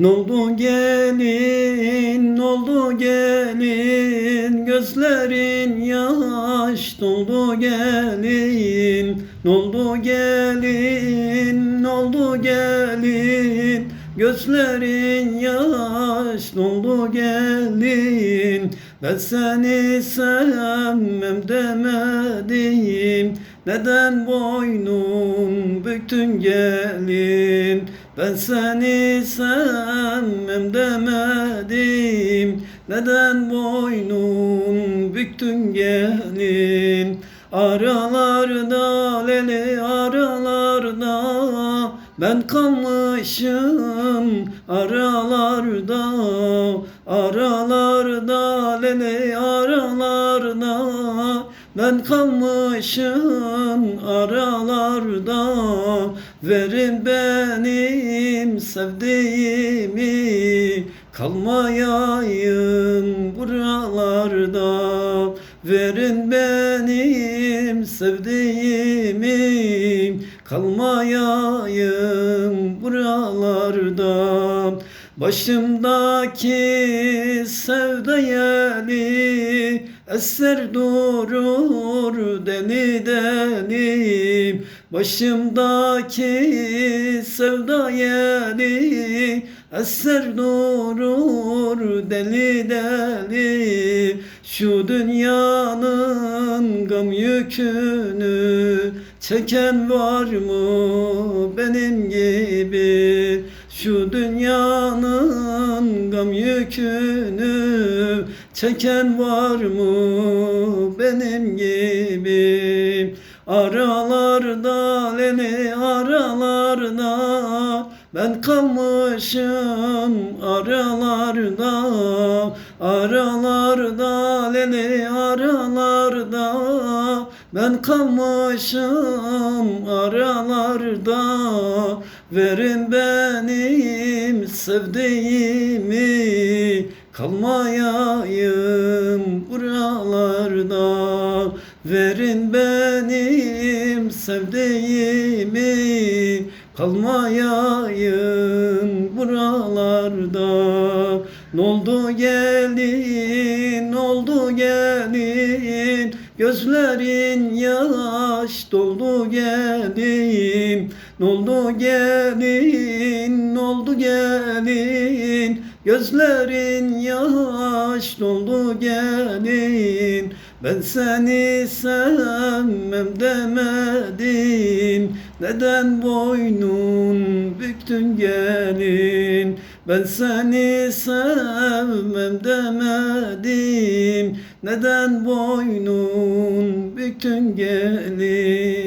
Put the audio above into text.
Noldu gelin, noldu gelin, gözlerin yaş doldu gelin, noldu gelin, noldu gelin, gözlerin yaş doldu gelin. Ben seni sevmem demedim, neden boynun büktün gelin? Ben seni sevmem demedim. Neden boynun büktün gelin? Aralarda lele aralarda Ben kalmışım. Aralarda Aralarda lele aralarda ben kalmışım aralarda. Verin benim sevdiğimi. Kalmayayım buralarda. Verin benim sevdiğimi. Kalmayayım buralarda. Başımdaki sevda yeli Eser durur deli deli Başımdaki sevda yeli Eser durur deli deli Şu dünyanın gam yükünü Çeken var mı benim gibi Şu dünyanın gam yükünü Çeken var mı benim gibi? Aralarda lele aralarda Ben kalmışım aralarda. Aralarda lele aralarda Ben kalmışım aralarda. Verin benim sevdiğimi. Kalmayayım buralarda. Verin benim sevdiğimi. Kalmayayım buralarda. Noldu gelin, oldu gelin Gözlerin yaş doldu gelin Noldu gelin, oldu gelin. Gözlerin yaş doldu gelin Ben seni sevmem demedim. Neden boynun büktün gelin Ben seni sevmem demedim. Neden boynun büktün gelin